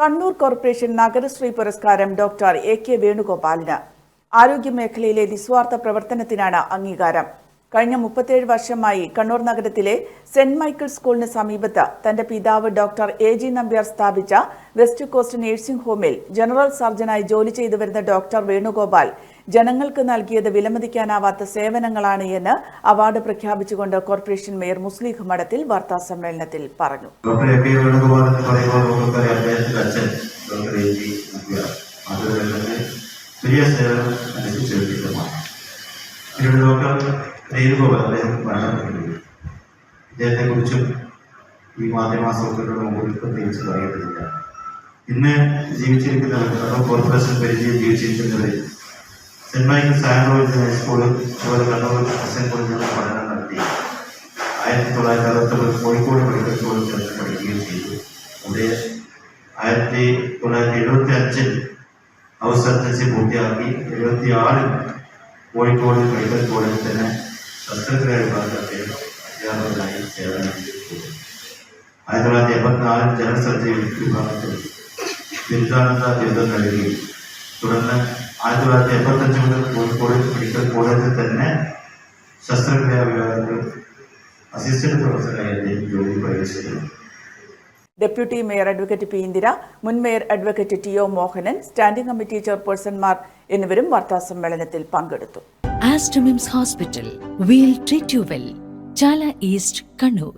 Kannur corporation Nagarashree പുരസ്കാരം doctor A K വേണുഗോപാലിന്. ആരോഗ്യമേഖലയിലെ നിസ്വാർത്ഥ പ്രവർത്തനത്തിനാണ് അംഗീകാരം. കഴിഞ്ഞ മുപ്പത്തേഴ് വർഷമായി കണ്ണൂർ നഗരത്തിലെ സെന്റ് മൈക്കിൾ സ്കൂളിന് സമീപത്ത് തന്റെ പിതാവ് ഡോക്ടർ എ ജി നമ്പ്യാർ സ്ഥാപിച്ച വെസ്റ്റ് കോസ്റ്റ് നഴ്സിംഗ് ഹോമിൽ ജനറൽ സർജനായി ജോലി ചെയ്തു വരുന്ന ഡോക്ടർ വേണുഗോപാൽ ജനങ്ങൾക്ക് നൽകിയത് വിലമതിക്കാനാവാത്ത സേവനങ്ങളാണ് എന്ന് അവാർഡ് പ്രഖ്യാപിച്ചുകൊണ്ട് കോർപ്പറേഷൻ മേയർ മുസ്ലിം മഠത്തിൽ വാർത്താ സമ്മേളനത്തിൽ പറഞ്ഞു. ഇന്ന് ജീവിച്ചിരിക്കുന്നവർ കോർപ്പറേഷൻ പരിചയം ജീവിച്ചിരിക്കുന്നവർ സെന്റ് മൈക്കിൾസ് ആൻഡ്രോയിഡ് ഹൈസ്കൂളും അതുപോലെ കണ്ണൂർ എസ് എൻ കോളേജിലുള്ള പഠനം നടത്തി. ആയിരത്തി തൊള്ളായിരത്തി അറുപത്തൊമ്പത് കോഴിക്കോട് മെഡിക്കൽ കോളേജ് ചേർന്ന് പഠിക്കുകയും ചെയ്തു. അവിടെ ആയിരത്തി തൊള്ളായിരത്തി എഴുപത്തി അഞ്ചിൽ ഹൗസ് സർജൻസി പൂർത്തിയാക്കി എഴുപത്തി ആറിൽ കോഴിക്കോട് മെഡിക്കൽ കോളേജിൽ തന്നെ ശസ്ത്രക്രിയ വിഭാഗത്തിൽ അധ്യാപകനായി സേവനം ചെയ്തു. ആയിരത്തി തൊള്ളായിരത്തി എൺപത്തിനാലിൽ ജനറൽ സർജറി വിഭാഗത്തിൽ ബിരുദാനന്ദ ബിരുദം നൽകി. തുടർന്ന് ആയിരത്തി തൊള്ളായിരത്തി എൺപത്തഞ്ച് മുതൽ കോഴിക്കോട് മെഡിക്കൽ കോളേജിൽ തന്നെ ശസ്ത്രക്രിയാ വിഭാഗത്തിൽ അസിസ്റ്റന്റ് പ്രൊഫസറായി അദ്ദേഹം ജോലി പ്രവേശിച്ചിരുന്നു deputy mayor advocate P Indira മുൻ mayor advocate T O Mohanan standing committee ചെയർപേഴ്സൺമാർ എന്നിവരും വാർത്താ സമ്മേളനത്തിൽ പങ്കെടുത്തു. Aster MIMS hospital we'll treat you well Chala east Kannur.